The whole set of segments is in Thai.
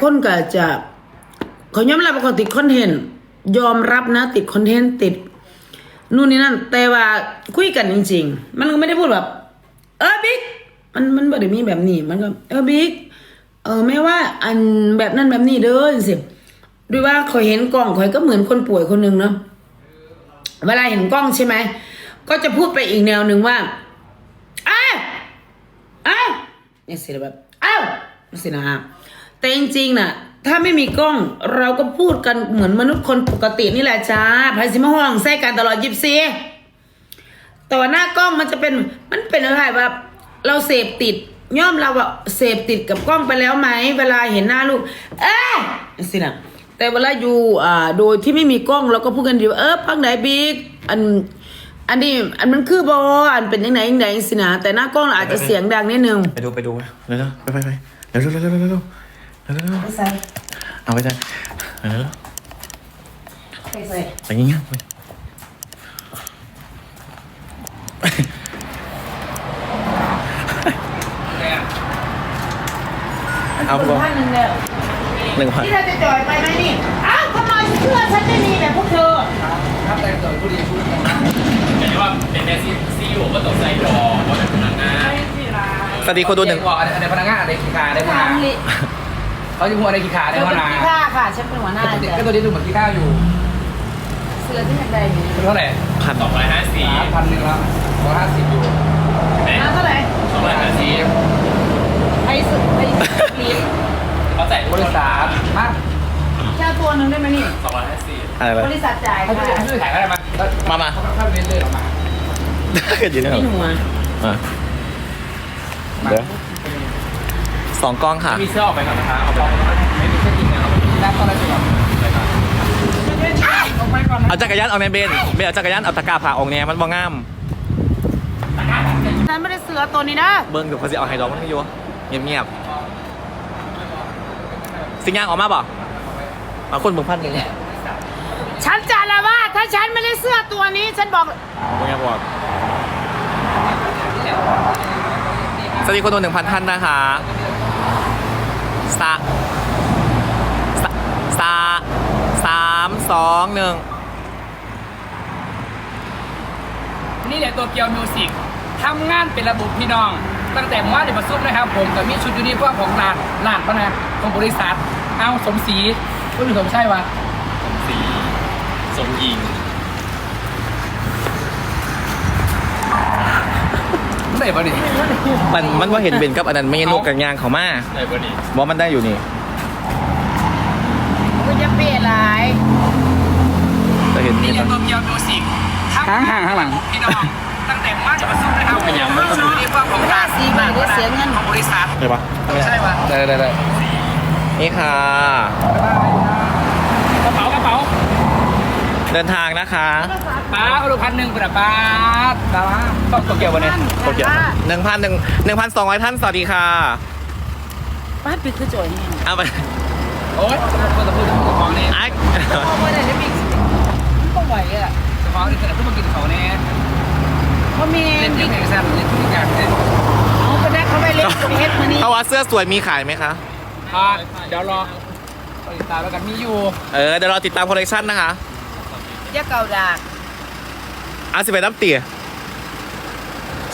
คนก็จะเขายอมรับว่าเขาติดคอนเทนต์ยอมรับนะ ติดคอนเทนต์ติดนู่นนี่นั่น แต่ว่าคุยกันจริง ๆ มันก็ไม่ได้พูดแบบ เออบิ๊กมันมันบ่ได้มีแบบนี้ มันก็เออบิ๊กเออไม่ว่า อันแบบนั้นแบบนี้เด้อสิด้วยว่าคอยเห็นกล้องคอยก็เหมือนคนป่วยคนหนึ่งเนาะเวลาเห็นกล้องใช่ไหมก็จะพูดไปอีกแนวหนึ่งว่าอ้าวอ้าวเนี่ยสิแบบอ้าวสินะฮะ แต่จริงๆน่ะ ถ้าไม่มีกล้องเราก็พูดกันเหมือนมนุษย์คนปกตินี่แหละจ้าภายสิมาห้องแท้กันตลอดยิบซีแต่ว่าหน้ากล้องมันจะเป็นมันเป็นอะไรแบบเราเสพติดย่อมเราอะเสพติดกับกล้องไปแล้วไหมเวลาเห็นหน้าลูก เอ๊ะสินะแต่เวลาอยู่อ่าโดยที่ไม่มีกล้องเราก็พูดกันอยู่เออพักไหนบิ๊กอันอันนี้อันมันคือบออันเป็นยังไงยังไงสินะแต่หน้ากล้องอาจจะเสียงดังนิดนึง ไปดูไปดูเร็วๆไปไปไปเร็วๆเร็วๆเร็วๆ เร็วๆเร็วๆเร็วๆเร็วไปใส่ๆเอาไปใจเร็วไปใส่ๆไปงี้ยไปเอาคุพวณกท่านหนึ่งแล้วหนึ่งพันที่เราจะจอยไปไหมนี่อ้าวทำไมเสื้อฉันไม่มีแบบพวกเธอถ้าแต่งตัวผู้ดีชุดแต่ว่าเป็นแม่ซีซีอยู่ก็ตกใจรอเพราะเป็นพนักงานสวัสดีคนดูหนึ่งว่าอะไรพนักงานอะไรกีฬาได้พนักงาน เขาจะพูดอะไรกีฬาเธได้อพเป็นนักงานกีฬาค่ะฉันเป็นหัวหน้าก็จ้ะตัวนี้ดูเหมือนกีฬาอยู่ เสื้อที่ยังไงมีเป็นเท่าไหร่พันสองร้อยห้าสิบสามพันหนึ่งแล้วร้อยห้าสิบอยู่น้ำเท่าไหร่สองร้อยห้าสิบไปสุดไปลีนเขาจ่ายบริษัทมาแค่ตัวหนึ่งได้ไหมนี่สองร้อยห้าสิบอะไรบริษัทจ่ายเขาค่ะจะให้ช่วยถ่ายก็ได้มามามาเขาเข้าเรียนเลยออกมาเกิดอยู่นี่เหรพี่อหัวมาเดี๋ยว สองกล้องค่ะ มีเสื้อออกไปก่อนนะคะเอาไปไม่มีเช็คอินนะนับตอนแรกก่อนออกไปก่อนเอาจักรยานเอาในเบนเบนเอาจักรยานเอาตะกร้าผ่าออกแนวมันบ่งามฉันไม่ได้เสือตัวนี้นะเบิ้งเดี๋ยวเขาจะเอาไฮดรอกมันอยู่เงียบๆสิงยางออกมาบ่มาคนเบิ่งพันหนึ่งฉันจะละว่าถ้าฉันไม่ได้เสื้อตัวนี้ฉันบอกบ่เงียบบอกสวัสดีคนดูหนึ่งพันท่านนะคะ สะสะสะสามสองหนึ่งนี่แหละตัวเกียวมิวสิกทำงานเป็นระบบพี่น้อง ตั้งแต่ผมว่าเดี๋ยวมาซุปนะครับ ผมกับมีชุดยูนิฟอร์มของร้านร้านปะนะของบริษัท เอาสมศรีคุณหรือสมใช่วะสีสมยิง ไม่ได้ปะนี่มันมันว่าเห็นเบนกับอันนั้นไม่ใช่นกกับยางเขามาในวันนี้ว่ามันได้อยู่นี่คุณจะเปลี่ยนหลายจะเห็นนี่นี่แหละตัวเกียวมิวสิกข้างห่างข้างหลัง พี่น้องตั้งแต่ผมว่าเดี๋ยวมาซุปนะครับผมกับมีชุดยูนิฟอร์มของร้านสีใหม่ได้เสียเงินของบริษัทใช่ปะใช่ปะได้ได้ได้นี่ค่ะกระเป๋ากระเป๋า เดินทางนะคะป้าเอาดูพันหนึ่งเป็นป้าป้าต้องตัวเกียววันนี้โอเคหนึ่งพันหนึ่งหนึ่งพันสองร้อยท่านสวัสดีค่ะป้าปิดคือจ่อยนี่เอาไปโอ๊ยคนตะพูดถึงของนี่ไอ้พอมาได้ได้บิ๊กมันก็ไหวอะของนี่แต่พูดมากินเขาเนี่ยเขามีเล่นเพลบิ๊กงแซ่บเล่นทุกอย่างเลยเขาก็ได้เขาไปเล่นเฮ็ดมานี่เขาว่าเสื้อสวยมีขายไหมคะอ่าเดี๋ยวรอติดตามแล้วกันมีอยู่ เออเดี๋ยวเราติดตามคอลเลคชันนะคะ ยาเก่าดากอาสิบเอ็ดน้ำเตี๋ย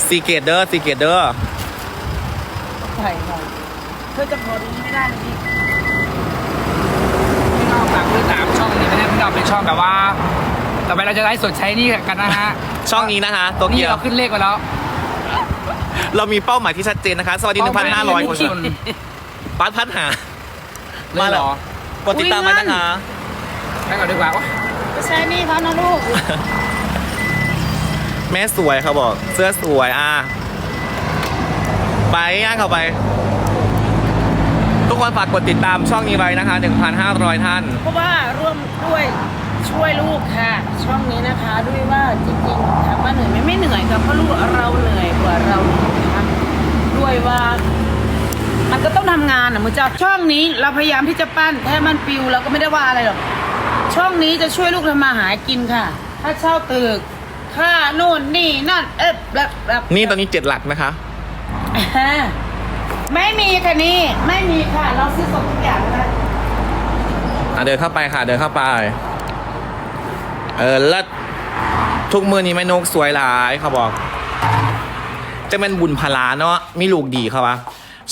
ซีเกตเดอร์ซีเกตเดอร์ไหวหน่อยเธอจะพอดีไม่ได้เลยบิ๊กพี่น้องฝากติดตามช่องนี้ไม่ได้พี่น้องเป็นช่องแบบว่า ต่อไปเราจะไลฟ์สดใช้นี่กันนะฮะช่องนี้นะคะโตนี่เกียวเราขึ้นเลขไปแล้วเรามีเป้าหมายที่ชัดเจนนะคะ สวัสดีหนึ่งพันห้าร้อยคนปัดพัดหา มามาเหแล้รวอกดติดตามมานะคะไปก่อนดีกว่าไม่ ใช่นี่เขานะลูก แม่สวยเขาบอก เสื้อสวยอะไปย่างเข้าไป ทุกคนฝากกดติดตามช่องนี้ไว้นะคะ 1,500 ท่าน เพราะว่าร่วมด้วยช่วยลูกค่ะ ช่องนี้นะคะด้วยว่าจริงๆถามว่าเหนื่อยไหมไม่เหนื่อยค่ะเพราะลูกเราเหนื่อยกว่าเราอีกนะคะด้วยว่า มันก็ต้องทำงานอะมือเจ้าช่องนี้เราพยายามที่จะปั้นแค่มันปิวเราก็ไม่ได้ว่าอะไรหรอก ช่องนี้จะช่วยลูกทำมาหากินค่ะ ถ้าเช่าตึก ค่าโน่นนี่นั่น เอ๊ะแบบแบบนี่ตอนนี้เจ็ดหลักนะคะ อ่าไม่มีค่ะนี่ ไม่มีค่ะ เราซื้อสดทุกอย่างนะเดินเข้าไปค่ะ เดินเข้าไป เออเลิศทุกมือนี้แม่นกสวยหลายเขาบอก จะเป็นบุญพลาเนาะมีลูกดีเขาวะ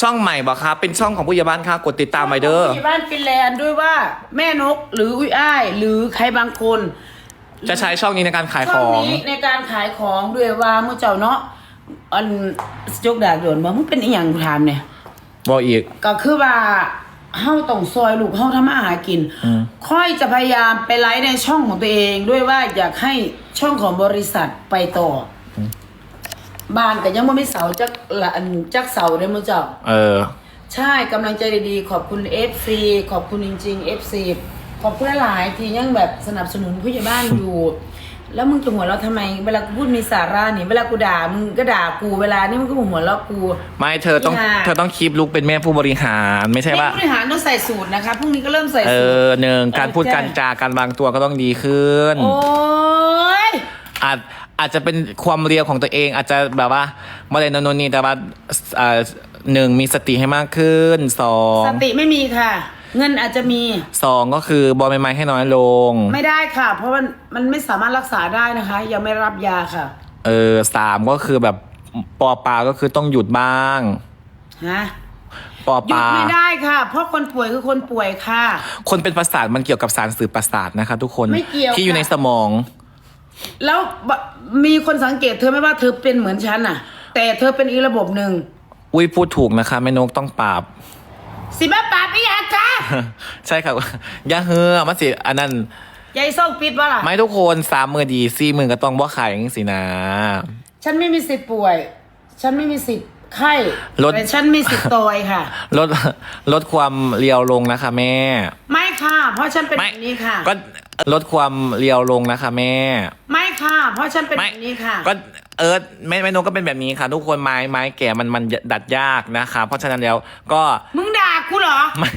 ช่องใหม่บอกครับเป็นช่องของผู้ใหญ่บ้านค่ะกดติดตามไปเด้อที่บ้านฟินแลนด์ด้วยว่าแม่นกหรืออุ้ยอ้าย หรือใครบางคนจะใช้ช่องนี้ในการขายช่ขององนี้ในการขายของด้วยว่ามื่อเจ้าเนาะอันจกดากโยนว่ามึงเป็นอีหยังกูถามเนี่ย บอกอีก ก็คือว่าเฮาต้องซอยลูกเฮาทำมาหากิน อืม ค่อยจะพยายามไปไลฟ์ในช่องของตัวเอง ด้วยว่าอยากให้ช่องของบริษัทไปต่ออ บ้านก็ยังไม่มีเสาจักละอันจักเสาได้มั้งเจ้าเออ ใช่กำลังใจดีๆ ขอบคุณ FC ขอบคุณจริงๆ FC ขอบคุณหลายๆที่ยังแบบสนับสนุนผู้ใหญ่บ้านอยู่ แล้วมึงจะหัวเราะทำไม เวลากูพูดมีสาระนี่ เวลากูด่ามึงก็ด่ากูเวลานี่มึงก็หัวเราะกู ไม่เธอต้องค่ะเธอต้องคีบลุกเป็นแม่ผู้บริหารไม่ใช่นี่ว่า ผู้บริหารต้องใส่สูตรนะคะพรุ่งนี้ก็เริ่มใส่เอสูตร อหนึ่งการพูดเออการจาการวางตัวก็ต้องดีขึ้น โอ้ย อาจอาจจะเป็นความเรียวของตัวเอง อาจจะแบบว่าไม่ได้นนนนี่แต่ว่าเอ่อหนึ่งมีสติให้มากขึ้นสองสติไม่มีค่ะ เงินอาจจะมีสองก็คือบอลใบไม้ให้น้อยลง ไม่ได้ค่ะ เพราะมันมันไม่สามารถรักษาได้นะคะ ยังไม่รับยาค่ะ เออสามก็คือแบบปอปลาก็คือต้องหยุดบ้างฮะปอหยุปดลาไม่ได้ค่ะ เพราะคนป่วยคือคนป่วยค่ะ คนเป็นประสาทมันเกี่ยวกับสารสื่อประสาทนะคะ ทุกคนไม่เกี่ยวที่อยู่ค่ะในสมอง แล้วบะมีคนสังเกตเธอไหมว่าเธอเป็นเหมือนฉันน่ะ แต่เธอเป็นอีกระบบหนึ่งอุ้ยพูดถูกนะคะแม่นกต้องปราบ สิบ้าปาปิยาค่ะใช่ครับ อย่าเฮือมาสิอันนั้น ยายส้มปิดว่าล่ะ ไม่ทุกคนสามมือดีสี่มือก็ต้องบ่ขายอย่างนี้สินะ ฉันไม่มีสิทธิ์ป่วย ฉันไม่มีสิทธิ์ไข้ลด แต่ฉันมีสิทธิ์ตอยค่ะ ลดลดความเรียวลงนะคะ แม่ ไม่ค่ะ เพราะฉันเป็นไม่แบบนี้ค่ะ ก็ ลดความเรียวลงนะคะแม่ ไม่ค่ะ เพราะฉันเป็นไม่ แบบนี้ค่ะ ก็เออแม่แม่นกก็เป็นแบบนี้ค่ะ ทุกคนไม้ไม้แก่มันมันดัดยากนะคะ เพราะฉะนั้นแล้วก็มึงด่ากูเหรอ ไม่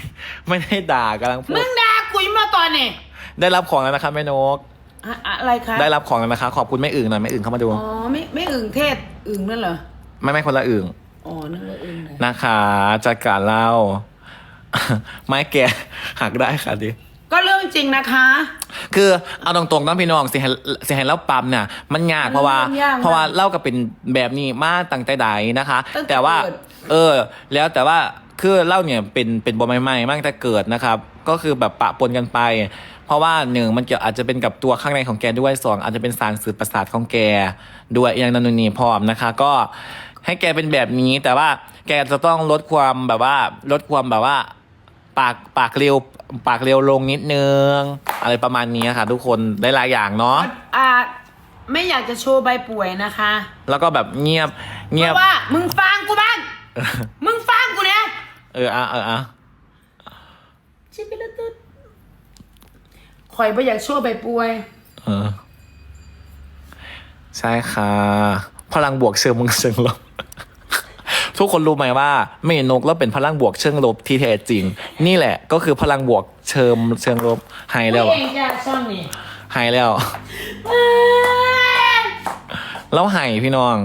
ไม่ได้ด่ากำลังพูมึดงด่ากูยังมาตอนนี่ได้รับของแล้วนะคะแม่นก อะอะไรคะได้รับของแล้วนะคะ ขอบคุณแม่อึ่งหน่อยแม่อึ่งเข้ามาดู อ๋อไม่ไม่อึ่งเทศอึ่งนั่นเหรอไม่ไม่คนละอึ่ง อ๋อนั่นละอึ่งเลยนะคะจัดการเล่า ไม้แก่หักได้ค่ะดิก็เรื่องจริงนะคะ คือเอาตรงๆต้องพี่น้องสิให้สิให้เล่าปั๊มเนี่ยมันยากเพราะว่า มันยากมากเพราะว่าเล่าก็เป็นแบบนี้มาตั้งแต่ใดนะคะ ตั้งแต่แต่ว่า เกิด เออ แล้วแต่ว่าคือเล่าเนี่ยเป็นเป็นบอใหม่ๆมากแต่เกิดนะครับ ก็คือแบบปะปนกันไป เพราะว่าหนึ่งมันเกี่ยวอาจจะเป็นกับตัวข้างในของแกด้วยสองอาจจะเป็นสารสื่อประสาทของแกด้วยอย่างนันนนีพร้อมนะคะ ก็ให้แกเป็นแบบนี้แต่ว่าแกจะต้องลดความแบบว่าลดความแบบว่า ปากปากเร็ว ปากเร็วลงนิดนึง อะไรประมาณนี้ค่ะ ทุกคนได้หลายอย่างเนาะอ่าไม่อยากจะโชว์ใบป่วยนะคะ แล้วก็แบบเงียบเพเงียบราะว่า มึงฟังกูบ้าง มึงฟังกูเนี่ยเอออะเอออะชิบิละตุดข่อยไม่อยากโชว์ใบป่วย เออ ใช่ค่ะ พลังบวกเชิงมึงเชิงลบ ทุกคนรู้ไหมว่าไม่นกแล้วเป็นพลังบวกเชิงลบที่แท้จริง นี่แหละก็คือพลังบวกเชิงเชิงลบหายแล้วเองจ้าช่องนี้หายแล้วแล้วหายพี่น้อง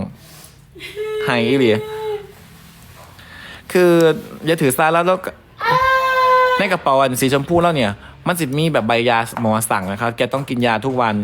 หายอีหลีคืออย่าถือซาแล้วแล้วก็ในกระเป๋าอันสีชมพูแล้วเนี่ย มันสิมีแบบใบยาหมอสั่งนะครับ แกต้องกินยาทุกวัน